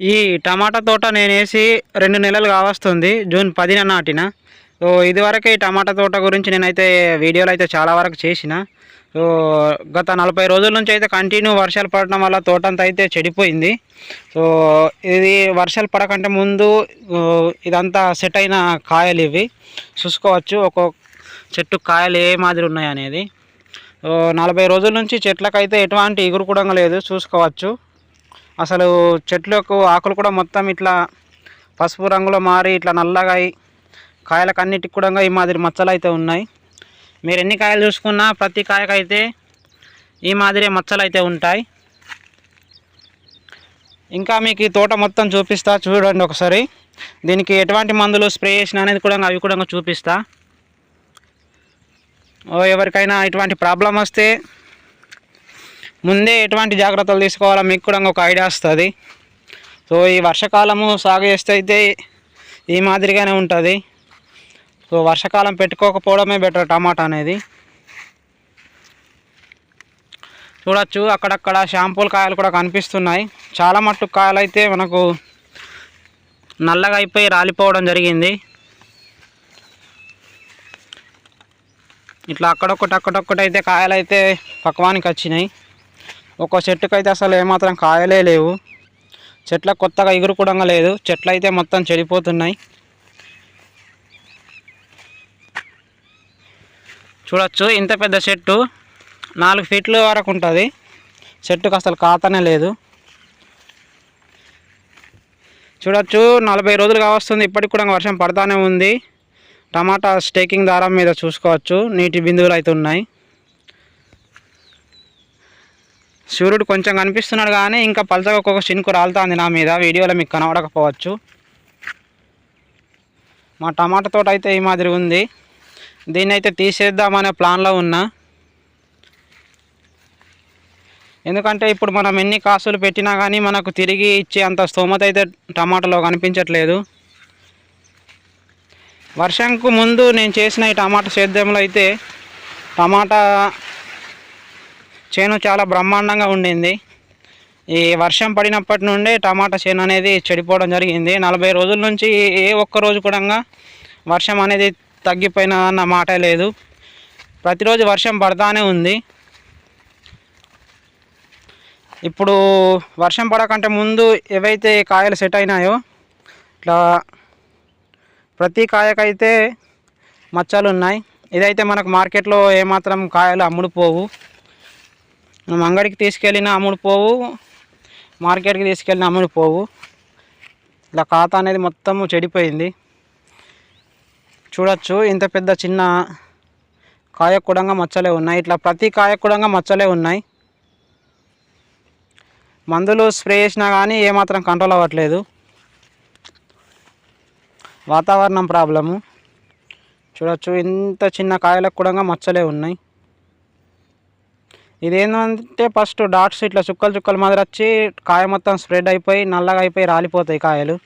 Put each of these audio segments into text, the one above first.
ఈ టమాటా తోట నేనేసి రెండు నెలలు కావస్తుంది జూన్ పదిన నాటిన. సో ఇదివరకే ఈ టమాటా తోట గురించి నేనైతే వీడియోలు అయితే చాలా వరకు చేసిన. సో గత నలభై రోజుల నుంచి అయితే కంటిన్యూ వర్షాలు పడడం వల్ల తోట అంతా అయితే చెడిపోయింది. సో ఇది వర్షాలు పడకంటే ముందు ఇదంతా సెట్ అయిన కాయలు ఇవి. చూసుకోవచ్చు ఒక్కొక్క చెట్టు కాయలు ఏ మాదిరి ఉన్నాయి అనేది సో నలభై రోజుల నుంచి చెట్లకైతే ఎటువంటి ఎగురు కూడా లేదు చూసుకోవచ్చు. అసలు చెట్లకు ఆకులు కూడా మొత్తం ఇట్లా పసుపు రంగులో మారి ఇట్లా నల్లగా అయి కాయలకు అన్నిటికి కూడా ఈ మాదిరి మచ్చలు అయితే ఉన్నాయి. మీరు ఎన్ని కాయలు చూసుకున్నా ప్రతి కాయకైతే ఈ మాదిరి మచ్చలు అయితే ఉంటాయి. ఇంకా మీకు ఈ తోట మొత్తం చూపిస్తా చూడండి ఒకసారి. దీనికి ఎటువంటి మందులు స్ప్రే చేసిన అనేది కూడా అవి కూడా చూపిస్తా. ఓ ఎవరికైనా ఇటువంటి ప్రాబ్లం వస్తే ముందే ఎటువంటి జాగ్రత్తలు తీసుకోవాలో మీకు కూడా ఒక ఐడియా వస్తుంది. సో ఈ వర్షాకాలము సాగు చేస్తే అయితే ఈ మాదిరిగానే ఉంటుంది. సో వర్షాకాలం పెట్టుకోకపోవడమే బెటర్ టమాటా అనేది. చూడొచ్చు అక్కడక్కడ షాంపూల కాయలు కూడా కనిపిస్తున్నాయి. చాలా మట్టు కాయలు అయితే మనకు నల్లగా అయిపోయి రాలిపోవడం జరిగింది. ఇట్లా అక్కడొక్కటి అక్కడొక్కటి అయితే కాయలు అయితే పక్వానికి వచ్చినాయి. ఒక చెట్టుకు అయితే అసలు ఏమాత్రం కాయలే లేవు. చెట్ల కొత్తగా ఎగురు కూడా లేదు. చెట్లు అయితే మొత్తం చెడిపోతున్నాయి. చూడొచ్చు ఇంత పెద్ద చెట్టు నాలుగు ఫీట్ల వరకు ఉంటుంది. చెట్టుకు అసలు కాతనే లేదు. చూడొచ్చు నలభై రోజులు కావస్తుంది ఇప్పటికి కూడా వర్షం పడతానే ఉంది. టమాటా స్టేకింగ్ దారం మీద చూసుకోవచ్చు. నీటి బిందువులు అయితే ఉన్నాయి. సూర్యుడు కొంచెం కనిపిస్తున్నాడు కానీ ఇంకా పలచగా ఒక్కొక్క చినుకు రాలుతుంది నా మీద. వీడియోలో మీకు కనబడకపోవచ్చు. మా టమాటా తోట అయితే ఈ మాదిరి ఉంది. దీన్ని అయితే తీసేద్దామనే ప్లాన్లో ఉన్నా. ఎందుకంటే ఇప్పుడు మనం ఎన్ని కాసులు పెట్టినా కానీ మనకు తిరిగి ఇచ్చే అంత స్తోమత అయితే టమాటాలో కనిపించట్లేదు. వర్షంకు ముందు నేను చేసిన ఈ టమాటా సేద్యంలో అయితే టమాటా చేను చాలా బ్రహ్మాండంగా ఉండింది. ఈ వర్షం పడినప్పటి నుండే టమాటా చేను అనేది చెడిపోవడం జరిగింది. నలభై రోజుల నుంచి ఏ ఒక్క రోజు కూడా వర్షం అనేది తగ్గిపోయినదన్న మాట లేదు. ప్రతిరోజు వర్షం పడతానే ఉంది. ఇప్పుడు వర్షం పడకంటే ముందు ఏవైతే కాయలు సెట్ అయినాయో ఇట్లా ప్రతి కాయకైతే మచ్చలు ఉన్నాయి ఇదైతే మనకు మార్కెట్లో ఏమాత్రం కాయలు అమ్ముడుపోవు మనం అంగడికి తీసుకెళ్ళిన అమ్ముడుపోవు మార్కెట్కి తీసుకెళ్ళిన అమ్ముడుపోవు ఇలా ఖాతా అనేది మొత్తము చెడిపోయింది. చూడొచ్చు ఇంత పెద్ద చిన్న కాయకూడంగా మచ్చలే ఉన్నాయి. ఇట్లా ప్రతి కాయకూడంగా మచ్చలే ఉన్నాయి. మందులు స్ప్రే చేసినా కానీ ఏమాత్రం కంట్రోల్ అవ్వట్లేదు. వాతావరణం ప్రాబ్లము. చూడొచ్చు ఇంత చిన్న కాయలకు కూడా మచ్చలే ఉన్నాయి. ఇదేంటంటే ఫస్ట్ డాట్స్ ఇట్లా చుక్కలు చుక్కలు మాదిరి వచ్చి కాయ మొత్తం స్ప్రెడ్ అయిపోయి నల్లగా అయిపోయి రాలిపోతాయి కాయలు.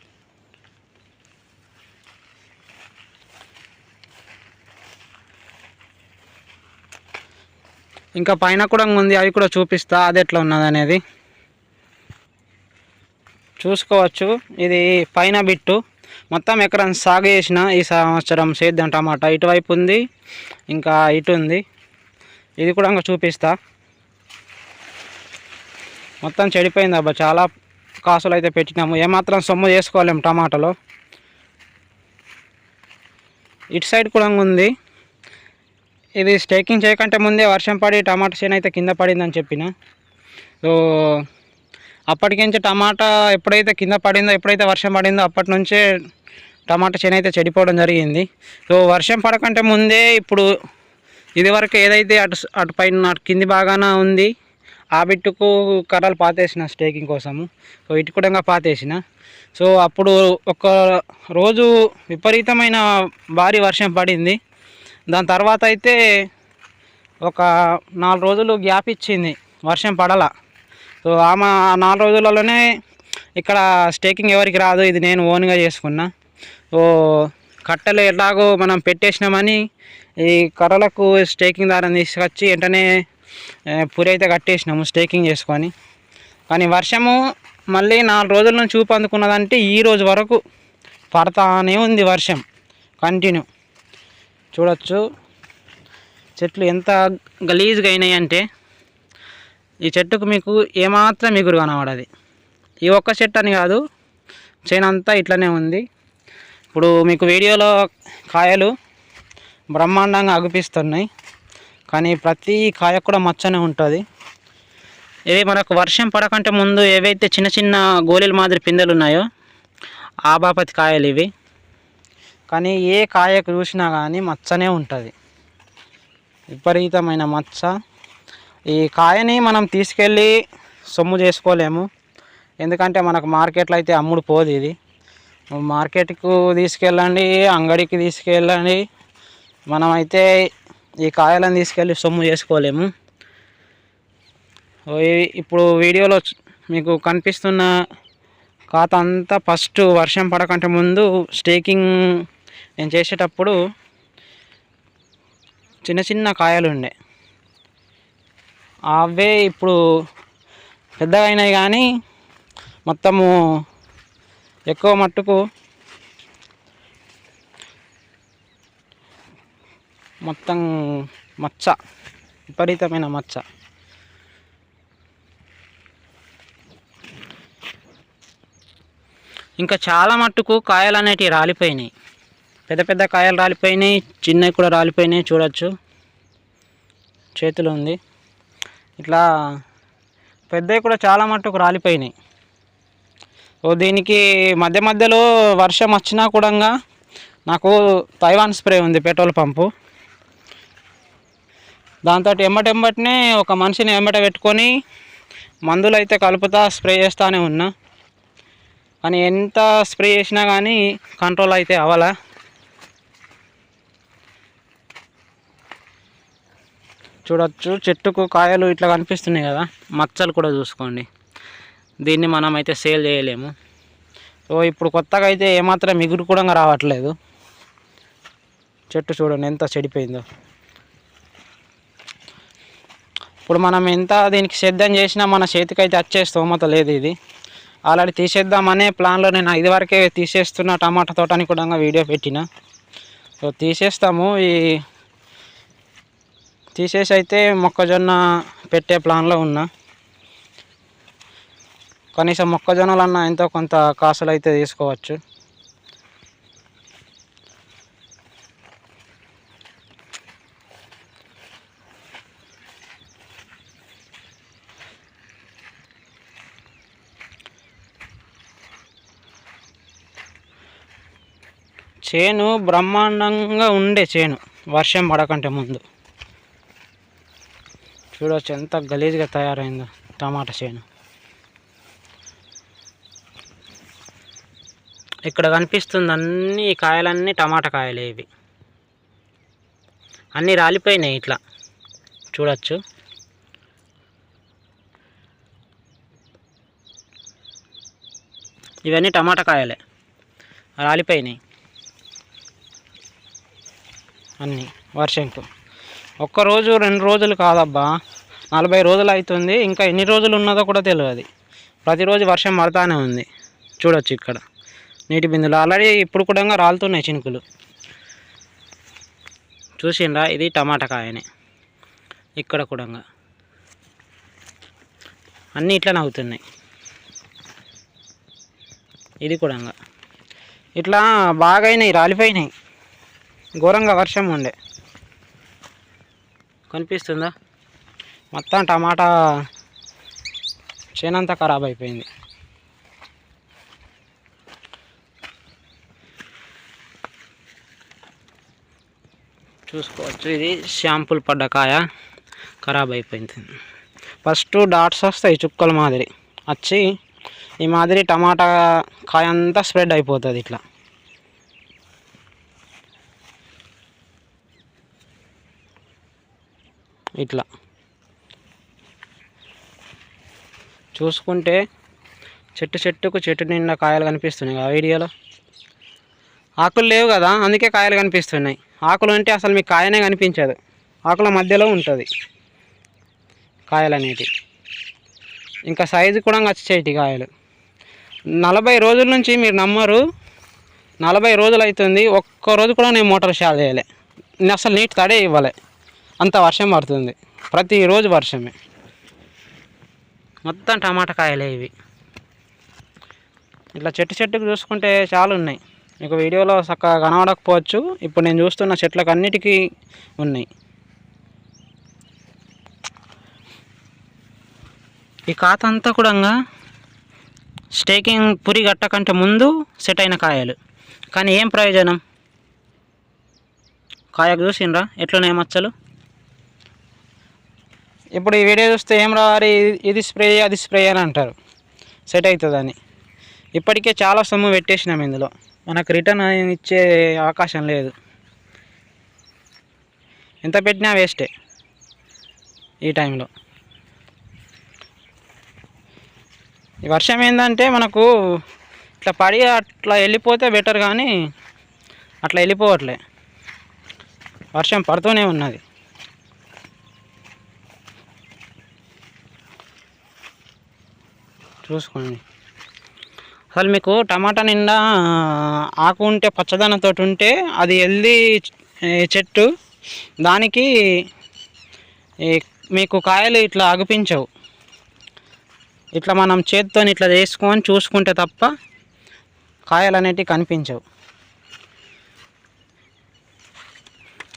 ఇంకా పైన కూడా ఉంది అవి కూడా చూపిస్తా అది ఎట్లా ఉన్నది అనేది. చూసుకోవచ్చు ఇది పైన బిట్టు. మొత్తం ఎకరం సాగు చేసిన ఈ సంవత్సరం సేద్యం టమాటా. ఇటువైపు ఉంది ఇంకా ఇటు ఉంది. ఇది కూడా ఇంకా చూపిస్తా. మొత్తం చెడిపోయింది అబ్బా. చాలా కాసులు అయితే పెట్టినాము. ఏమాత్రం సొమ్ము చేసుకోలేము టమాటాలో. ఇటు సైడ్ కూడా ఉంది. ఇది స్టేకింగ్ చేయకంటే ముందే వర్షం పడి టమాటా చేను అయితే కింద పడిందని చెప్పిన. సో అప్పటికించి టమాటా ఎప్పుడైతే కింద పడిందో ఎప్పుడైతే వర్షం పడిందో అప్పటి నుంచే టమాటా చేను అయితే చెడిపోవడం జరిగింది. సో వర్షం పడకంటే ముందే ఇప్పుడు ఇదివరకు ఏదైతే అటు అటు పైన అటు కింది బాగాన ఉంది ఆ బిట్టుకు కర్రలు పాతేసిన స్టేకింగ్ కోసము. సో ఇటు కూడా ఇంకా పాతేసిన. సో అప్పుడు ఒక రోజు విపరీతమైన భారీ వర్షం పడింది. దాని తర్వాత అయితే ఒక నాలుగు రోజులు గ్యాప్ ఇచ్చింది. వర్షం పడలా. సో ఆమె ఆ నాలుగు రోజులలోనే ఇక్కడ స్టేకింగ్ ఎవరికి రాదు ఇది నేను ఓన్గా చేసుకున్నా. సో కట్టెలు ఎలాగో మనం పెట్టేసినామని ఈ కర్రలకు స్టేకింగ్ దారం తీసుకొచ్చి వెంటనే పూరి అయితే కట్టేసినాము స్టేకింగ్ చేసుకొని. కానీ వర్షము మళ్ళీ నాలుగు రోజుల నుంచి చూపు అందుకున్నదంటే ఈ రోజు వరకు పడతానే ఉంది వర్షం. కంటిన్యూ చూడొచ్చు. చెట్లు ఎంత గలీజ్గా అయినాయి అంటే ఈ చెట్టుకు మీకు ఏమాత్రం ఎగురు కనబడది. ఈ ఒక్క చెట్టు అని కాదు చేనంతా ఇట్లనే ఉంది. ఇప్పుడు మీకు వీడియోలో కాయలు బ్రహ్మాండంగా అగుపిస్తున్నాయి. కానీ ప్రతి కాయ కూడా మచ్చనే ఉంటుంది. ఇవి మనకు వర్షం పడకంటే ముందు ఏవైతే చిన్న చిన్న గోళీల మాదిరి పిందెలు ఉన్నాయో ఆ బాపతి కాయలు ఇవి. కానీ ఏ కాయకు చూసినా కానీ మచ్చనే ఉంటుంది. విపరీతమైన మచ్చ. ఈ కాయని మనం తీసుకెళ్ళి సొమ్ము చేసుకోలేము. ఎందుకంటే మనకు మార్కెట్లో అయితే అమ్ముడు పోదు ఇది. మార్కెట్కు తీసుకెళ్ళండి అంగడికి తీసుకెళ్ళండి. మనమైతే ఈ కాయలను తీసుకెళ్ళి సొమ్ము చేసుకోలేము. ఇప్పుడు వీడియోలో మీకు కనిపిస్తున్న ఖాతా అంతా ఫస్ట్ వర్షం పడకంటే ముందు స్టేకింగ్ నేను చేసేటప్పుడు చిన్న చిన్న కాయలు ఉండే. అవే ఇప్పుడు పెద్దగా అయినాయి కానీ మొత్తము ఎక్కువ మట్టుకు మొత్తం మచ్చ విపరీతమైన మచ్చ. ఇంకా చాలా మట్టుకు కాయలు అనేటివి రాలిపోయినాయి. పెద్ద పెద్ద కాయలు రాలిపోయినాయి చిన్నవి కూడా రాలిపోయినాయి చూడొచ్చు. చేతిలో ఉంది. ఇట్లా పెద్దవి కూడా చాలా మట్టుకు రాలిపోయినాయి. ఓ దీనికి మధ్య మధ్యలో వర్షం వచ్చినా కూడా నాకు తైవాన్ స్ప్రే ఉంది పెట్రోల్ పంపు. దాంతో ఎమ్మటెమ్మటనే ఒక మనిషిని ఎమ్మట పెట్టుకొని మందులు అయితే కలుపుతా స్ప్రే చేస్తానే ఉన్నా. కానీ ఎంత స్ప్రే చేసినా కానీ కంట్రోల్ అయితే అవ్వాలా? చూడొచ్చు. చెట్టుకు కాయలు ఇట్లా కనిపిస్తున్నాయి కదా మచ్చలు కూడా చూసుకోండి. దీన్ని మనం అయితే సేల్ చేయలేము. సో ఇప్పుడు కొత్తగా అయితే ఏమాత్రం మిగురు కూడా రావట్లేదు. చెట్టు చూడండి ఎంత చెడిపోయిందో. ఇప్పుడు మనం ఎంత దీనికి సేద్యం చేసినా మన చేతికైతే వచ్చే స్తోమత లేదు ఇది. ఆల్రెడీ తీసేద్దామనే ప్లాన్లో నేను ఇదివరకే తీసేస్తున్న టమాటా తోటని కూడా వీడియో పెట్టిన. సో తీసేస్తాము. ఈ తీసేసి అయితే మొక్కజొన్న పెట్టే ప్లాన్లో ఉన్నా. కనీసం మొక్కజొన్నలన్నా ఎంతో కొంత కాసులు అయితే తీసుకోవచ్చు. చేను బ్రహ్మాండంగా ఉండే చేను. వర్షం పడకంటే ముందు. చూడవచ్చు ఎంత గలీజ్గా తయారైందో టమాటా చేను. ఇక్కడ కనిపిస్తుంది అన్ని ఈ కాయలన్నీ టమాటా కాయలే ఇవి. అన్నీ రాలిపోయినాయి ఇట్లా. చూడచ్చు. ఇవన్నీ టమాటా కాయలే. రాలిపోయినాయి. అన్నీ వర్షంకు. ఒక్కరోజు రెండు రోజులు కాదబ్బా. నలభై రోజులు అవుతుంది ఇంకా ఎన్ని రోజులు ఉన్నదో కూడా తెలియదు. ప్రతిరోజు వర్షం పడతానే ఉంది. చూడొచ్చు ఇక్కడ. నీటి బిందులు. ఆల్రెడీ ఇప్పుడు కూడా రాలుతున్నాయి చినుకులు. చూసిండ్రా? ఇది టమాటా కాయనే. ఇక్కడ కూడా. అన్నీ ఇట్లా నవ్వుతున్నాయి ఇది కూడా. ఇట్లా బాగా అయినాయి రాలిపోయినాయి. ఘోరంగా వర్షం ఉండే. కనిపిస్తుందా? మొత్తం టమాటా చేనంతా ఖరాబ్ అయిపోయింది. చూసుకోవచ్చు ఇది షాంపుల్ పడ్డ కాయ ఖరాబ్ అయిపోయింది. ఫస్ట్ డాట్స్ వస్తాయి చుక్కల మాదిరి. వచ్చి ఈ మాదిరి టమాటా కాయ అంతా స్ప్రెడ్ అయిపోతుంది ఇట్లా. ఇట్లా. చూసుకుంటే చెట్టు చెట్టుకు చెట్టు నిండా కాయలు కనిపిస్తున్నాయి కదా వీడియోలో. ఆకులు లేవు కదా అందుకే కాయలు కనిపిస్తున్నాయి. ఆకులు ఉంటే అసలు మీకు కాయనే కనిపించదు. ఆకుల మధ్యలో ఉంటుంది కాయలు అనేటివి ఇంకా సైజు కూడా వచ్చేటి కాయలు. నలభై రోజుల నుంచి మీరు నమ్మరు నలభై రోజులు అవుతుంది ఒక్క రోజు కూడా నేను మోటార్ షాల్ చేయలే. నేను అసలు నీటి తడే ఇవ్వలే. అంత వర్షం పడుతుంది. ప్రతిరోజు వర్షమే. మొత్తం టమాటా కాయలే ఇవి. ఇట్లా చెట్టు చెట్టుకు చూసుకుంటే చాలా ఉన్నాయి. మీకు వీడియోలో చక్కగా కనబడకపోవచ్చు. ఇప్పుడు నేను చూస్తున్న చెట్లకు అన్నిటికీ ఉన్నాయి. ఈ కాత అంతా కూడా స్టేకింగ్ పురి గట్ట కంటే ముందు సెట్ అయిన కాయలు. కానీ ఏం ప్రయోజనం? కాయకు చూసిండ్రా? ఎట్లున్నాయి మచ్చలు? ఇప్పుడు ఈ వీడియో చూస్తే ఏం రావాలి ఇది స్ప్రే అది స్ప్రే అని అంటారు. సెట్ అవుతుందని ఇప్పటికే చాలా సొమ్ము పెట్టేసినాం ఇందులో. మనకు రిటర్న్ ఇచ్చే అవకాశం లేదు. ఎంత పెట్టినా వేస్టే ఈ టైంలో ఈ వర్షం ఏంటంటే మనకు ఇట్లా పడి అట్లా వెళ్ళిపోతే బెటర్ కానీ అట్లా వెళ్ళిపోవట్లే. వర్షం పడుతూనే ఉన్నది. చూసుకోండి. అసలు మీకు టమాటా నిండా ఆకు ఉంటే పచ్చదనంతో ఉంటే అది హెల్దీ చెట్టు. దానికి మీకు కాయలు ఇట్లా ఆగిపించవు. ఇట్లా మనం చేతితో ఇట్లా చేసుకొని చూసుకుంటే తప్ప కాయలు అనేటివి కనిపించవు.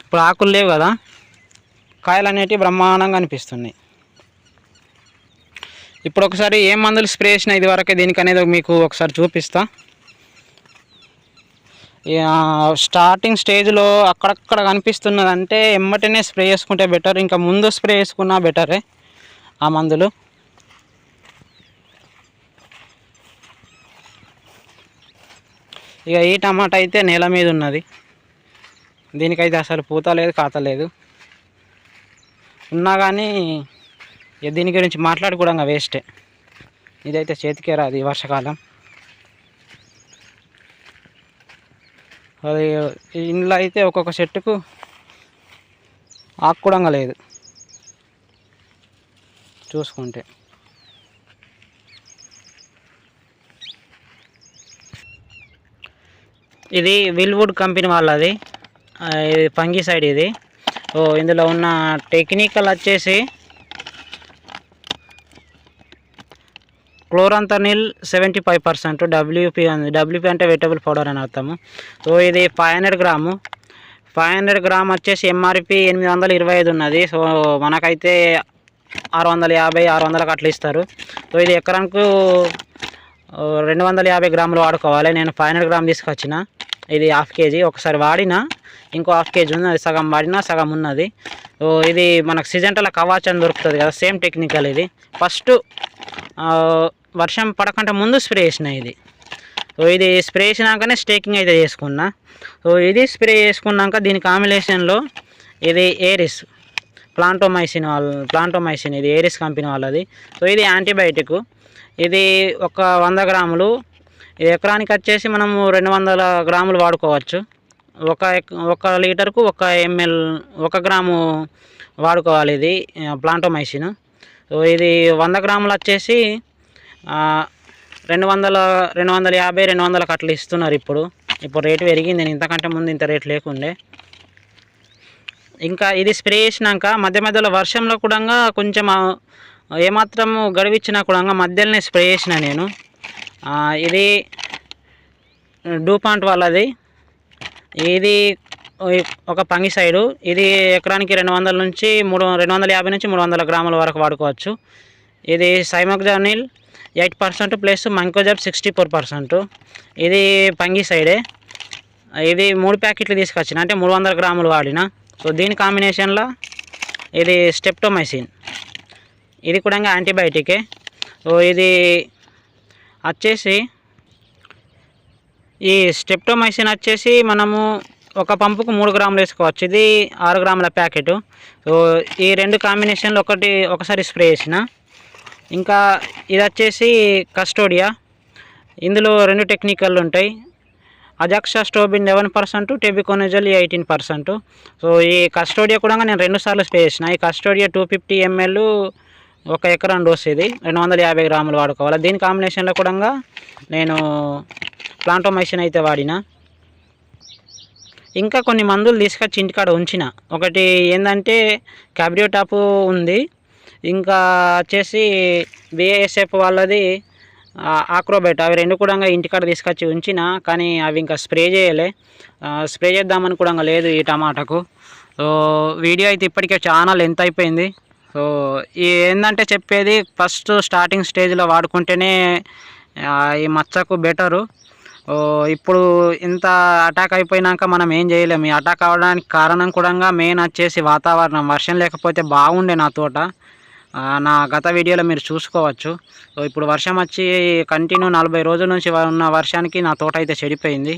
ఇప్పుడు ఆకులు లేవు కదా కాయలు అనేటివి బ్రహ్మాండంగా అనిపిస్తున్నాయి. ఇప్పుడు ఒకసారి ఏ మందులు స్ప్రే చేసిన ఇది వరకే దీనికి అనేది మీకు ఒకసారి చూపిస్తా. స్టార్టింగ్ స్టేజ్లో అక్కడక్కడ కనిపిస్తున్నదంటే ఎమ్మటనే స్ప్రే చేసుకుంటే బెటర్ ఇంకా ముందు స్ప్రే చేసుకున్నా బెటరే ఆ మందులు. ఇక ఈ టమాటా అయితే నేల మీద ఉన్నది. దీనికైతే అసలు పూత లేదు కాత లేదు. ఉన్నా కానీ దీని గురించి మాట్లాడుకోవడం వేస్టే. ఇదైతే చేతికే రాదు ఈ వర్షాకాలం. అది ఇంట్లో అయితే ఒక్కొక్క చెట్టుకు ఆకుకూడంగా లేదు. చూసుకుంటే. ఇది విల్వుడ్ కంపెనీ వాళ్ళది. ఇది పంగి సైడ్ ఇది. ఓ ఇందులో ఉన్న టెక్నికల్ వచ్చేసి chlorothalonil seventy five percent WP WP అంటే వెజిటబుల్ పౌడర్ అని అర్థము. సో ఇది five hundred gram. Five hundred gram వచ్చేసి ఎంఆర్పి ఎనిమిది వందల ఇరవై ఐదు ఉన్నది. సో మనకైతే ఆరు వందల యాభై ఆరు వందలకు అట్లా ఇస్తారు. సో ఇది ఎకరానికి రెండు వందల యాభై గ్రాములు వాడుకోవాలి. నేను ఫైవ్ హండ్రెడ్ గ్రామ్ తీసుకొచ్చిన. ఇది హాఫ్ కేజీ. ఒకసారి వాడినా ఇంకో హాఫ్ కేజీ ఉంది అది సగం వాడినా సగం ఉన్నది. సో ఇది మనకు సిజెంటల కవాచ్ అని దొరుకుతుంది కదా సేమ్ టెక్నికల్ ఇది. ఫస్ట్ వర్షం పడకుండా ముందు స్ప్రే చేసిన ఇది. సో ఇది స్ప్రే చేసినాకనే స్టేకింగ్ అయితే చేసుకున్నా. సో ఇది స్ప్రే చేసుకున్నాక దీని కాంబినేషన్లో ఇది ఏరిస్ ప్లాంటోమైసిన్ వాళ్ళ ప్లాంటోమైసిన్ ఇది ఏరిస్ కంపెనీ వాళ్ళది. సో ఇది యాంటీబయాటిక్. ఇది ఒక వంద గ్రాములు. ఇది ఎకరానికి వచ్చేసి మనము రెండు వందల గ్రాములు వాడుకోవచ్చు. ఒక ఎక్- ఒక లీటర్కు ఒక ఎంఎల్ ఒక గ్రాము వాడుకోవాలి ఇది ప్లాంటోమైసిన్. సో ఇది వంద గ్రాములు వచ్చేసి రెండు వందల రెండు వందల యాభై రెండు వందలకు అట్లా ఇస్తున్నారు ఇప్పుడు. ఇప్పుడు రేటు పెరిగింది నేను ఇంతకంటే ముందు ఇంత రేటు లేకుండే. ఇంకా ఇది స్ప్రే చేసినాక మధ్య మధ్యలో వర్షంలో కూడా కొంచెం ఏమాత్రం ఏమాత్రము గడివిచ్చినా కూడా మధ్యలోనే స్ప్రే చేసిన నేను. ఇది డూపాంట్ వాళ్ళది. ఇది ఒక పంగి సైడు. ఇది ఎకరానికి రెండు వందల నుంచి మూడు రెండు వందల యాభై నుంచి మూడు వందల గ్రాముల వరకు వాడుకోవచ్చు. ఇది cymoxanil eight percent plus mancozeb sixty four percent. ఇది పంగి సైడే. ఇది మూడు ప్యాకెట్లు తీసుకొచ్చిన. అంటే మూడు వందల గ్రాములు వాడిన. సో దీని కాంబినేషన్లో ఇది స్టెప్టోమైసిన్. ఇది కూడా యాంటీబయాటికే. సో ఇది వచ్చేసి ఈ స్టెప్టోమైసిన్ వచ్చేసి మనము ఒక పంపుకు మూడు గ్రాములు వేసుకోవచ్చు. ఇది ఆరు గ్రాముల ప్యాకెట్. సో ఈ రెండు కాంబినేషన్లు ఒకటి ఒకసారి స్ప్రే చేసిన. ఇంకా ఇది వచ్చేసి కస్టోడియా. ఇందులో రెండు టెక్నికల్ ఉంటాయి. Azoxystrobin eleven percent tebuconazole eighteen percent. So ఈ కస్టోడియా కూడా నేను రెండు సార్లు స్ప్రే చేసిన. ఈ కస్టోడియా టూ ఫిఫ్టీ ఎంఎల్ ఒక ఎకరం డోస్ ఇది. రెండు వందల యాభై గ్రాములు వాడుకోవాలి. దీని కాంబినేషన్లో కూడా నేను ప్లాంటోమైసిన్ అయితే వాడిన. ఇంకా కొన్ని మందులు తీసుకొచ్చి ఇంటికాడ ఉంచిన. ఒకటి ఏంటంటే క్యాబ్రియోటాపు ఉంది. ఇంకా వచ్చేసి బిఏఎస్ఎఫ్ వాళ్ళది ఆక్రోబెట్ అవి రెండు కూడా ఇంటికాడ తీసుకొచ్చి ఉంచిన కానీ అవి ఇంకా స్ప్రే చేయలే. స్ప్రే చేద్దామని కూడా లేదు ఈ టమాటాకు. సో వీడియో అయితే ఇప్పటికే చాలా లెంత్ అయిపోయింది. సో ఈ ఏంటంటే చెప్పేది ఫస్ట్ స్టార్టింగ్ స్టేజ్లో వాడుకుంటేనే ఈ మచ్చకు బెటరు. ఇప్పుడు ఇంత అటాక్ అయిపోయినాక మనం ఏం చేయలేము ఈ అటాక్ అవడానికి కారణం కూడా మెయిన్ వచ్చేసి వాతావరణం. వర్షం లేకపోతే బాగుండే నా తోట. నా గత వీడియోలో మీరు చూసుకోవచ్చు. ఇప్పుడు వర్షం వచ్చి కంటిన్యూ నలభై రోజుల నుంచి ఉన్న వర్షానికి నా తోట అయితే చెడిపోయింది.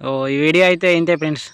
ఓ ఈ వీడియో అయితే ఇంతే ఫ్రెండ్స్.